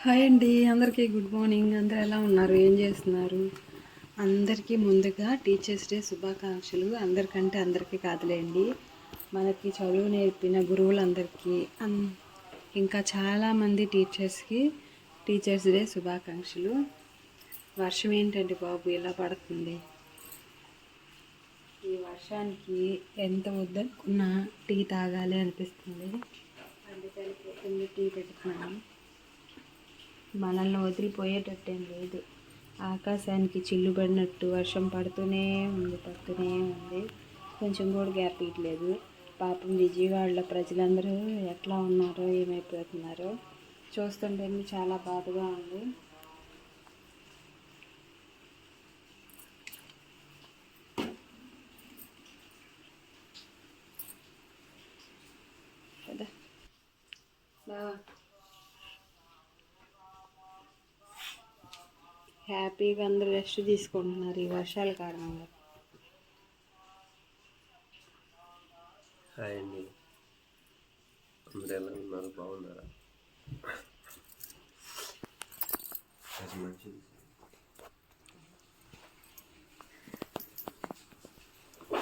Hi అండి అందరికీ good morning. అందరూ ఎలా ఉన్నారు? ఏం చేస్తున్నారు? అందరికీ ముందుగా టీచర్స్ డే శుభాకాంక్షలు. అందరికంటే అందరికీ కాదులేండి. మనకి చదువు నేర్పిన గురువులందరికీ అన్- ఇంకా చాలామంది టీచర్స్కి టీచర్స్ డే శుభాకాంక్షలు. వర్షం ఏంటండి బాబు? ఇలా పడుతుంది? ఈ వర్షానికి ఎంత వద్దనుకున్నా టీ తాగాలి అనిపిస్తుంది. అందుకని టీ పెట్టుకున్నాను. మనల్ని వదిలిపోయేటట్టేం లేదు. ఆకాశానికి చిల్లు పడినట్టు వర్షం పడుతూనే ఉంది పడుతూనే ఉంది. కొంచెం కూడా గ్యాప్ ఇవ్వట్లేదు పాపం విజయవాడలో ప్రజలందరూ ఎట్లా ఉన్నారో ఏమైపోతున్నారో చూస్తుంటే చాలా బాధగా ఉంది కదా బావా హ్యాపీగా అందరూ రెస్ట్ తీసుకుంటున్నారు ఈ వర్షాల కారణంగా. హాయ్ అండి. అందరూ ఎలా ఉన్నారు? బాగున్నారా? అది మంచిది.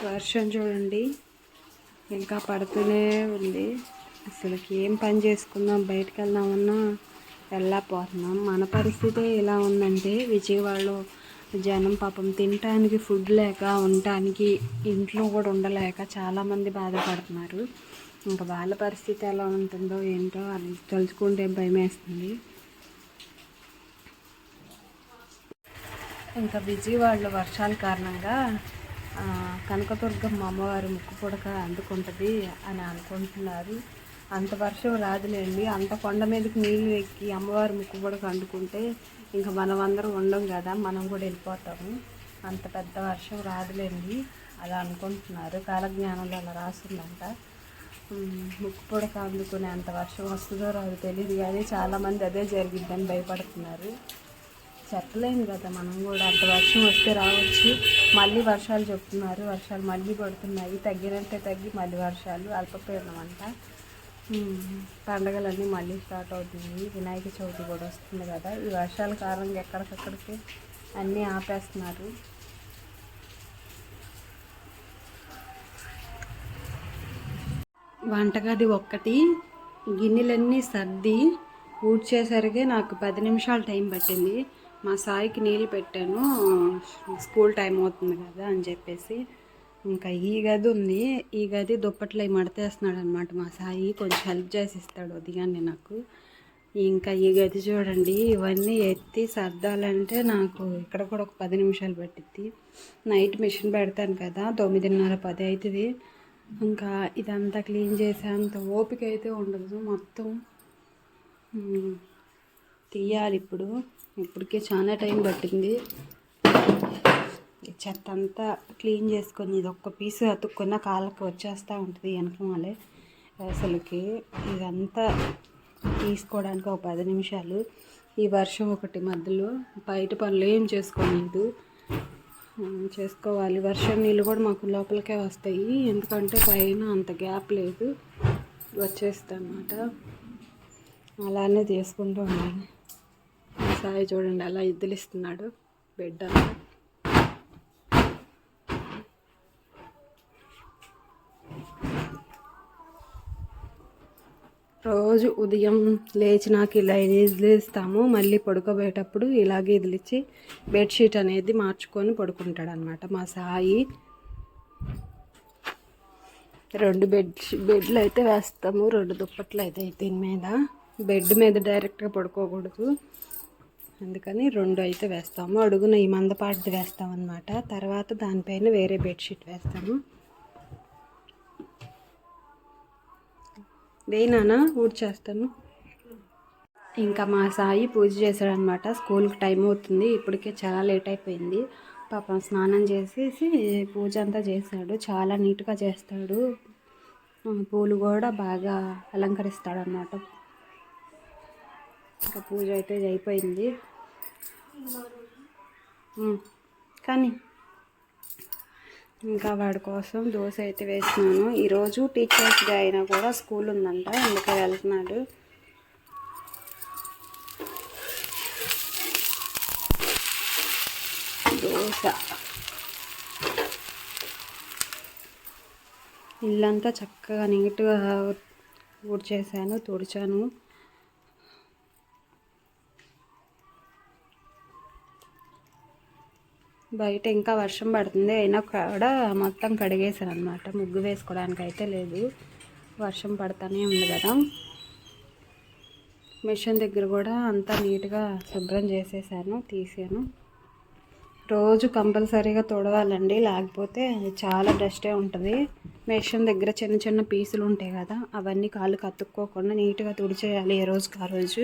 వర్షం చూడండి. ఇంకా పడుతూనే ఉంది. అసలుకి ఏం పని చేసుకుందాం? బయటకు వెళ్దామన్నా వెళ్ళకపోతున్నాం మన పరిస్థితి ఎలా ఉందంటే విజయవాడలో జనం పాపం తినటానికి ఫుడ్ లేక ఉండటానికి ఇంట్లో కూడా ఉండలేక చాలామంది బాధపడుతున్నారు. ఇంకా వాళ్ళ పరిస్థితి ఎలా ఉంటుందో ఏంటో అది తలుచుకుంటే భయం వేస్తుంది ఇంకా విజయవాడలో వర్షాల కారణంగా కనకదుర్గమ్మ అమ్మవారి ముక్కు పుడక అందుకుంటుంది అని అనుకుంటున్నారు. అంత వర్షం రాదులేండి. అంత కొండ మీదకి నీళ్ళు ఎక్కి అమ్మవారి ముక్కు పుడక అందుకుంటే ఇంకా మనం అందరం ఉండం కదా మనం కూడా వెళ్ళిపోతాము. అంత పెద్ద వర్షం రాదులేండి అలా అనుకుంటున్నారు. కాలజ్ఞానంలో అలా రాసిందంట. ముక్కు పొడక అందుకునే అంత వర్షం వస్తుందో రాదు తెలియదు కానీ చాలామంది అదే జరిగిద్దని భయపడుతున్నారు. చెప్పలేము కదా మనం కూడా అంత వర్షం వస్తే రావచ్చు. మళ్ళీ వర్షాలు చెప్తున్నారు. వర్షాలు మళ్ళీ పడుతున్నాయి. తగ్గినట్టే తగ్గి మళ్ళీ వర్షాలు అల్పపీడనం అంట. పండగలన్నీ మళ్ళీ స్టార్ట్ అవుతుంది. వినాయక చవితి కూడా వస్తుంది కదా. ఈ వర్షాల కారణంగా ఎక్కడికక్కడికి అన్నీ ఆపేస్తున్నారు. వంటగది ఒక్కటి గిన్నెలన్నీ సర్ది ఊడ్చేసరికి నాకు పది నిమిషాలు టైం పట్టింది. మా సాయికి నీళ్ళు పెట్టాను. స్కూల్ టైం అవుతుంది కదా అని చెప్పేసి ఇంకా ఈ గది ఉంది. ఈ గది దుప్పట్లు అవి మడతేస్తున్నాడు అనమాట మా సాయి. కొంచెం హెల్ప్ చేసి ఇస్తాడు ఉదయాన్నే నాకు. ఇంకా ఈ గది చూడండి. ఇవన్నీ ఎత్తి సర్దాలంటే నాకు ఇక్కడ కూడా ఒక పది నిమిషాలు పట్టిద్ది. నైట్ మిషన్ పెడతాను కదా తొమ్మిదిన్నర పది అవుతుంది ఇంకా ఇదంతా క్లీన్ చేసేంత ఓపిక అయితే ఉండదు. మొత్తం తీయాలి ఇప్పుడు. ఇప్పటికే చాలా టైం పట్టింది. చెత్త అంతా క్లీన్ చేసుకొని ఇది ఒక్క పీస్ అతుక్కున్న కాళ్ళకి వచ్చేస్తూ ఉంటుంది వెనకమాలే అసలుకి ఇదంతా తీసుకోవడానికి ఒక పది నిమిషాలు. ఈ వర్షం ఒకటి మధ్యలో బయట పనులు ఏం చేసుకోలేదు. చేసుకోవాలి. వర్షం నీళ్ళు కూడా మాకు లోపలికే వస్తాయి. ఎందుకంటే పైన అంత గ్యాప్ లేదు. వచ్చేస్తుంది అన్నమాట అలానే చేసుకుంటూ ఉండాలి. సాయి చూడండి అలా ఇద్దులిస్తున్నాడు. బిడ్డ అంతా రోజు ఉదయం లేచినాక ఇలా వదిలేస్తాము మళ్ళీ పడుకోబోయేటప్పుడు ఇలాగే వదిలిచ్చి బెడ్షీట్ అనేది మార్చుకొని పడుకుంటాడు అనమాట మా సాయి రెండు బెడ్ బెడ్లు అయితే వేస్తాము. రెండు దుప్పట్లు అయితే దీని మీద. బెడ్ మీద డైరెక్ట్గా పడుకోకూడదు. అందుకని రెండు అయితే వేస్తాము. అడుగున ఈ మందపాటిది వేస్తాం అనమాట తర్వాత దానిపైన వేరే బెడ్షీట్ వేస్తాము. వేయినానా ఊడ్చేస్తాను ఇంకా మా సాయి పూజ చేశాడనమాట. స్కూల్కి టైం అవుతుంది ఇప్పటికే చాలా లేట్ అయిపోయింది. పాపం స్నానం చేసేసి పూజ అంతా చేశాడు చాలా నీట్గా చేస్తాడు. పూలు కూడా బాగా అలంకరిస్తాడు అన్నమాట ఇంకా పూజ అయితే అయిపోయింది. కానీ ఇంకా వాడి కోసం దోశ అయితే వేసినాను. ఈరోజు టీచర్స్ డే అయినా కూడా స్కూల్ ఉందంట అందుకే వెళ్తున్నాడు. దోశ. ఇల్లంతా చక్కగా నీట్గా ఊడ్చేసాను తుడిచాను. బయట ఇంకా వర్షం పడుతుంది అయినా కూడా మొత్తం కడిగేసాను అనమాట ముగ్గు వేసుకోవడానికి అయితే లేదు. వర్షం పడుతూనే ఉంది కదా. మిషన్ దగ్గర కూడా అంతా నీట్గా శుభ్రం చేసేసాను తీసాను. రోజు కంపల్సరీగా తొడవాలండి లేకపోతే చాలా డస్టే ఉంటుంది. మిషన్ దగ్గర చిన్న చిన్న పీసులు ఉంటాయి కదా అవన్నీ కాళ్ళు కత్తుక్కోకుండా నీట్గా తుడిచేయాలి ఏ రోజుకి ఆ రోజు.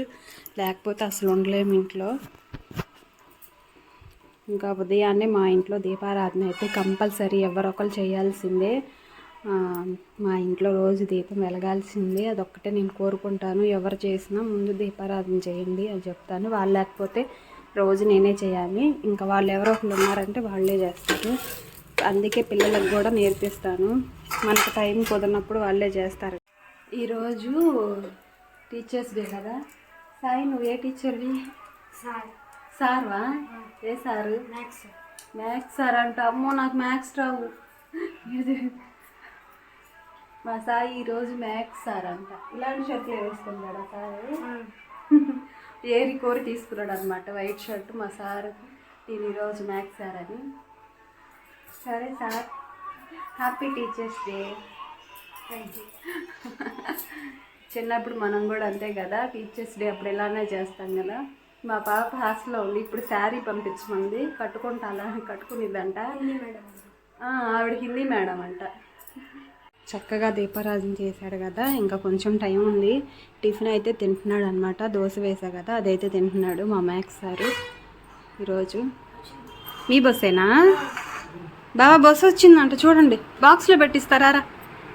లేకపోతే అసలు ఉండలేము ఇంట్లో. ఇంకా ఉదయాన్నే మా ఇంట్లో దీపారాధన అయితే కంపల్సరీ ఎవరొకరు చేయాల్సిందే. మా ఇంట్లో రోజు దీపం వెలగాల్సిందే. అదొక్కటే నేను కోరుకుంటాను. ఎవరు చేసినా ముందు దీపారాధన చేయండి అని చెప్తాను. వాళ్ళు లేకపోతే రోజు నేనే చేయాలి. ఇంకా వాళ్ళు ఎవరో ఒకరు ఉన్నారంటే వాళ్ళే చేస్తారు. అందుకే పిల్లలకు కూడా నేర్పిస్తాను. మనకు టైం కుదిరినప్పుడు వాళ్ళే చేస్తారు. ఈరోజు టీచర్స్ డే కదా. సాయి నువ్వు ఏ టీచర్వి? సాయి. సార్వా? ఏ సారు? మ్యాథ్స్ మ్యాథ్స్ సార్ అంట. అమ్మో నాకు మ్యాథ్స్ రావు. మా సాయి ఈరోజు మ్యాథ్స్ సార్ అంట ఇలాంటి షర్ట్లు వేసుకున్నాడు సారు ఏరి కోరి తీసుకున్నాడు అనమాట వైట్ షర్ట్ మా సార్. నేను ఈరోజు మ్యాథ్స్ సార్ అని సరే సార్ హ్యాపీ టీచర్స్ డే చిన్నప్పుడు మనం కూడా అంతే కదా టీచర్స్ డే అప్పుడు ఇలానే చేస్తాం కదా. మా పాప హాస్టల్లో ఉంది. ఇప్పుడు శారీ పంపించమంది. కట్టుకుంటా అలా కట్టుకునిద్దంట హిందీ మేడం. ఆ, ఆవిడ హిందీ మేడం అంట. చక్కగా దీపారాధన చేశాడు కదా. ఇంకా కొంచెం టైం ఉంది. టిఫిన్ అయితే తింటున్నాడు అనమాట దోశ వేసా కదా. అదైతే తింటున్నాడు మా మ్యాథ్స్ సారు. ఈరోజు మీ బస్సేనా? బాబా బస్సు వచ్చిందంట. చూడండి. బాక్స్లో పెట్టిస్తారా?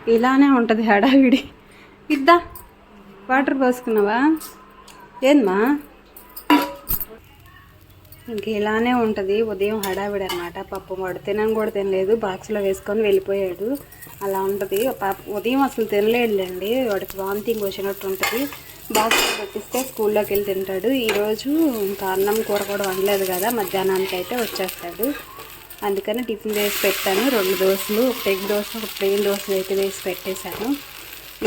ఇలానే ఉంటుంది హడావిడి. ఇద్దా. వాటర్ పోసుకున్నావా? ఏందమ్మా ఇంక ఇలానే ఉంటుంది. ఉదయం హడావిడి అనమాట పప్పు వాడు తినని కూడా తినలేదు. బాక్స్లో వేసుకొని వెళ్ళిపోయాడు. అలా ఉంటుంది. పాప ఉదయం అసలు తినలేడులేండి వాడికి వామితింగ్ వచ్చినట్టు ఉంటుంది. బాక్స్లో పెట్టిస్తే స్కూల్లోకి వెళ్ళి తింటాడు. ఈరోజు ఇంకా అన్నం కూర కూడా వండలేదు కదా. మధ్యాహ్నానికి అయితే వచ్చేస్తాడు. అందుకని టిఫిన్ వేసి పెట్టాను. రెండు దోశలు ఒక ఎగ్ దోశ ఒక ప్లెయిన్ దోశలు అయితే వేసి పెట్టేశాను.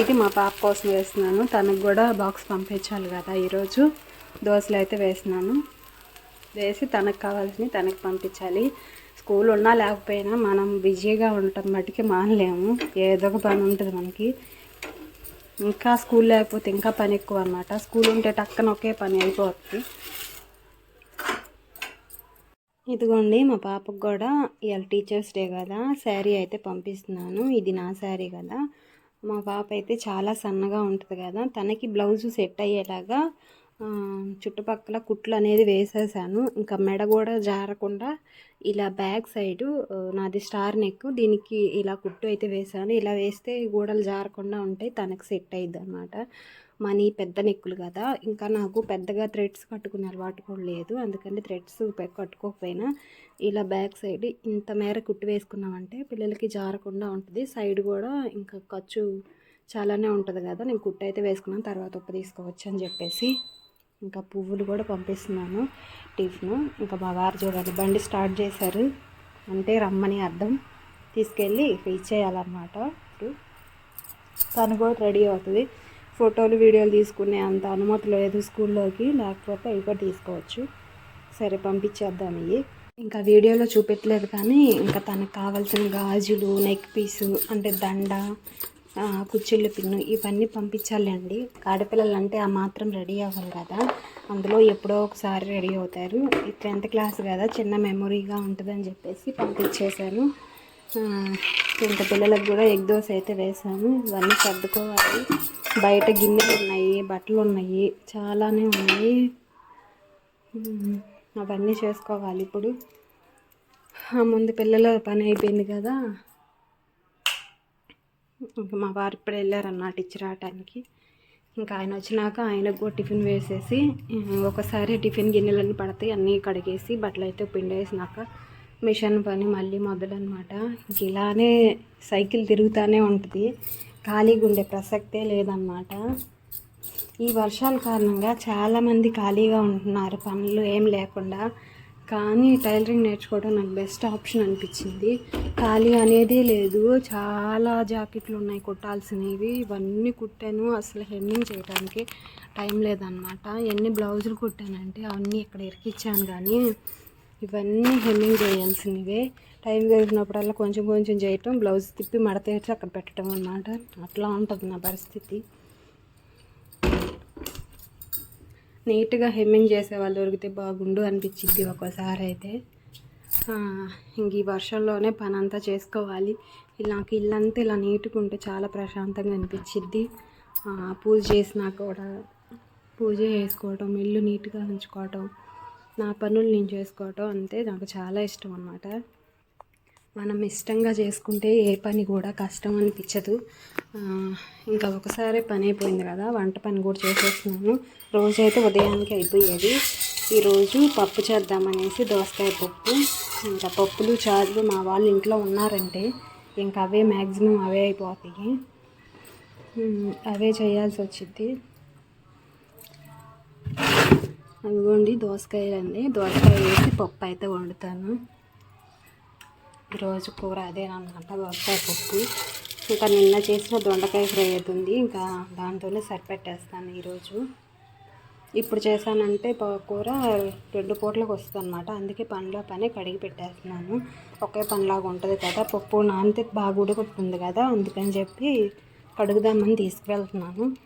ఇది మా పాప కోసం వేస్తున్నాను. తనకు కూడా బాక్స్ పంపించాలి కదా. ఈరోజు దోశలు అయితే వేసినాను వేసి తనకు కావాల్సినవి తనకి పంపించాలి. స్కూల్ ఉన్నా లేకపోయినా మనం బిజీగా ఉండటం మటుకి మానలేము. ఏదో ఒక పని ఉంటుంది మనకి. ఇంకా స్కూల్ లేకపోతే ఇంకా పని ఎక్కువ అనమాట స్కూల్ ఉంటే టక్కన ఒకే పని అయిపోతుంది ఇదిగోండి మా పాపకు కూడా ఇవాళ టీచర్స్ డే కదా. శారీ అయితే పంపిస్తున్నాను. ఇది నా శారీ కదా. మా పాప అయితే చాలా సన్నగా ఉంటుంది కదా. తనకి బ్లౌజ్ సెట్ అయ్యేలాగా చుట్టుపక్కల కుట్లు అనేది వేసేసాను. ఇంకా మెడ కూడా జారకుండా ఇలా బ్యాక్ సైడు నాది స్టార్ నెక్. దీనికి ఇలా కుట్టు అయితే వేసాను. ఇలా వేస్తే గోడలు జారకుండా ఉంటాయి. తనకు సెట్ అయ్యిద్ది అనమాట మనీ పెద్ద నెక్కులు కదా. ఇంకా నాకు పెద్దగా థ్రెడ్స్ కట్టుకునే అలవాటు కూడా లేదు. అందుకని థ్రెడ్స్ కట్టుకోకపోయినా ఇలా బ్యాక్ సైడ్ ఇంత మేర కుట్టు వేసుకున్నామంటే పిల్లలకి జారకుండా ఉంటుంది. సైడ్ కూడా ఇంకా ఖర్చు చాలానే ఉంటుంది కదా. నేను కుట్టు అయితే వేసుకున్నాను. తర్వాత ఉప్పు తీసుకోవచ్చు అని చెప్పేసి. ఇంకా పువ్వులు కూడా పంపిస్తున్నాను టిఫిన్. ఇంకా మా వారు చూడండి బండి స్టార్ట్ చేశారు. అంటే రమ్మని అర్థం. తీసుకెళ్ళి ఇచ్చేయాలన్నమాట ఇప్పుడు తను కూడా రెడీ అవుతుంది. ఫోటోలు వీడియోలు తీసుకునే అంత అనుమతి లేదు స్కూల్లోకి. లేకపోతే ఇవి కూడా తీసుకోవచ్చు. సరే పంపించేద్దాం ఇవి. ఇంకా వీడియోలో చూపెట్టలేదు కానీ ఇంకా తనకు కావాల్సిన గాజులు నెక్ పీసు అంటే దండ కుచ్చిళ్ళ పిన్ను ఇవన్నీ పంపించాలండి. ఆడపిల్లలు అంటే ఆ మాత్రం రెడీ అవ్వాలి కదా. అందులో ఎప్పుడో ఒకసారి రెడీ అవుతారు. ఈ టెన్త్ క్లాస్ కదా చిన్న మెమొరీగా ఉంటుందని చెప్పేసి పంపించేశాను. ఆ, ఇంకా పిల్లలకు కూడా ఎగ్ దోశ అయితే వేసాను ఇవన్నీ సర్దుకోవాలి. బయట గిన్నెలు ఉన్నాయి బట్టలు ఉన్నాయి చాలానే ఉన్నాయి. అవన్నీ చేసుకోవాలి ఇప్పుడు. ఆ, ముందు పిల్లల పని అయిపోయింది కదా. ఇంకా మా వారు ఇప్పుడు వెళ్ళారన్నమాట ఇచ్చి రావటానికి. ఇంకా ఆయన వచ్చినాక ఆయనకు కూడా టిఫిన్ వేసేసి ఒకసారి టిఫిన్ గిన్నెలన్నీ పడతాయి అన్నీ కడిగేసి బట్టలు అయితే పిండేసినాక మిషన్ పని మళ్ళీ మొదలన్నమాట. ఇలానే సైకిల్ తిరుగుతూనే ఉంటుంది. ఖాళీగా ఉండే ప్రసక్తే లేదన్నమాట. ఈ వర్షాల కారణంగా చాలామంది ఖాళీగా ఉంటున్నారు పనులు ఏం లేకుండా. కానీ టైలరింగ్ నేర్చుకోవడం నాకు బెస్ట్ ఆప్షన్ అనిపించింది. ఖాళీ అనేది లేదు. చాలా జాకెట్లు ఉన్నాయి కుట్టాల్సినవి. ఇవన్నీ కుట్టాను అసలు హెమ్మింగ్ చేయడానికి టైం లేదనమాట ఎన్ని బ్లౌజులు కుట్టానంటే అవన్నీ ఇక్కడ ఇరికిచ్చాను కానీ ఇవన్నీ హెమ్మింగ్ చేయాల్సినవే. టైం దొరికినప్పుడల్లా కొంచెం కొంచెం చేయటం బ్లౌజ్ తిప్పి మడతేసి అక్కడ పెట్టడం అనమాట అట్లా ఉంటుంది నా పరిస్థితి. నీట్గా హెమ్మింగ్ చేసే వాళ్ళు దొరికితే బాగుండు అనిపించింది ఒక్కోసారి అయితే. ఇంక ఈ వర్షంలోనే పని అంతా చేసుకోవాలి. ఇలా నాకు ఇల్లంతా ఇలా నీట్గా ఉంటే చాలా ప్రశాంతంగా అనిపించింది పూజ చేసినా కూడా పూజ చేసుకోవటం ఇల్లు నీట్గా ఉంచుకోవటం నా పనులు నేను చేసుకోవటం అంతే నాకు చాలా ఇష్టం అన్నమాట. మనం ఇష్టంగా చేసుకుంటే ఏ పని కూడా కష్టం అనిపించదు. ఇంకా ఒకసారి పని అయిపోయింది కదా వంట పని కూడా చేసేస్తున్నాను. రోజైతే ఉదయానికి అయిపోయేది. ఈరోజు పప్పు చేద్దామనేసి దోసకాయ పప్పు ఇంకా పప్పులు చారులు మా వాళ్ళు ఇంట్లో ఉన్నారంటే ఇంకా అవే మ్యాక్సిమం అవే అయిపోతాయి. అవే చేయాల్సి వచ్చింది అదిగోండి దోసకాయలు అండి. దోసకాయ వేసి పప్పు అయితే వండుతాను. ఈరోజు కూర అదేనమాట దోసకాయ పప్పు. ఇంకా నిన్న చేసిన దొండకాయ ఫ్రై అవుతుంది ఇంకా దాంతోనే సరిపెట్టేస్తాను ఈరోజు. ఇప్పుడు చేశానంటే ప- కూర రెండు పూటలకు వస్తుంది అనమాట అందుకే పనిలో పని కడిగి పెట్టేస్తున్నాను. ఒకే పనిలాగా ఉంటుంది కదా పప్పు నానితే బాగా ఉడుకుతుంది కదా అందుకని చెప్పి కడుగుదామని తీసుకువెళ్తున్నాను.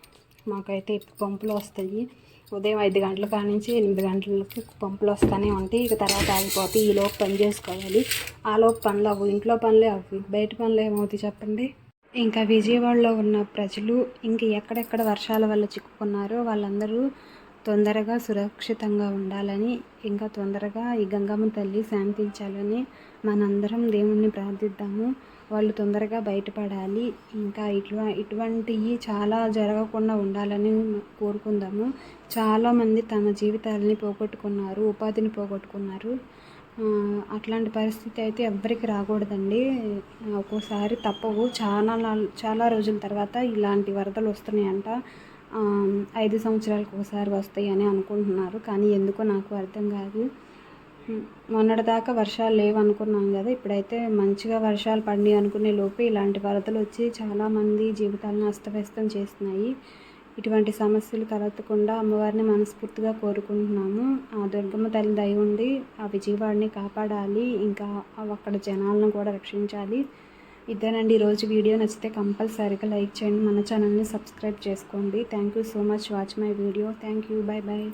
మాకైతే ఇప్పుడు పంపులు వస్తాయి. ఉదయం ఐదు గంటల కాడ నుంచి ఎనిమిది గంటలకి పంపులు వస్తూనే ఉంటాయి. ఇక తర్వాత ఆగిపోతాయి ఈ లోపు పని చేసుకోవాలి. ఆ పనులు అవ్వు. ఇంట్లో పనులే అవ్వు. బయట పనులు ఏమవుతాయి చెప్పండి? ఇంకా విజయవాడలో ఉన్న ప్రజలు ఇంకా ఎక్కడెక్కడ వర్షాల వల్ల చిక్కుకున్నారో వాళ్ళందరూ తొందరగా సురక్షితంగా ఉండాలని ఇంకా తొందరగా ఈ గంగమ్మ తల్లి శాంతించాలని మనందరం దేవుణ్ణి ప్రార్థిద్దాము. వాళ్ళు తొందరగా బయటపడాలి. ఇంకా ఇటువ ఇటువంటివి చాలా జరగకుండా ఉండాలని కోరుకుందాము. చాలామంది తమ జీవితాలని పోగొట్టుకున్నారు ఉపాధిని పోగొట్టుకున్నారు. అట్లాంటి పరిస్థితి అయితే ఎవ్వరికి రాకూడదండి. ఒక్కోసారి తప్పవు. చాలా చాలా రోజుల తర్వాత ఇలాంటి వరదలు వస్తున్నాయంట. ఐదు సంవత్సరాలకు ఒకసారి వస్తాయి అని అనుకుంటున్నారు. కానీ ఎందుకో నాకు అర్థం కాదు. మొన్నటిదాకా వర్షాలు లేవు అనుకున్నాం కదా ఇప్పుడైతే మంచిగా వర్షాలు పడి అనుకునే లోపు ఇలాంటి వరదలు వచ్చి చాలామంది జీవితాలను అస్తవ్యస్తం చేస్తున్నాయి. ఇటువంటి సమస్యలు తలెత్తకుండా అమ్మవారిని మనస్ఫూర్తిగా కోరుకుంటున్నాము. ఆ దుర్గమ్మ తల్లి దయ ఉండి ఆ విజయవాడని కాపాడాలి ఇంకా అక్కడ జనాలను కూడా రక్షించాలి. ఇదేనండి ఈరోజు వీడియో. నచ్చితే కంపల్సరీగా లైక్ చేయండి. మన ఛానల్ని సబ్స్క్రైబ్ చేసుకోండి. Thank you so much watch my video. Thank you. Bye bye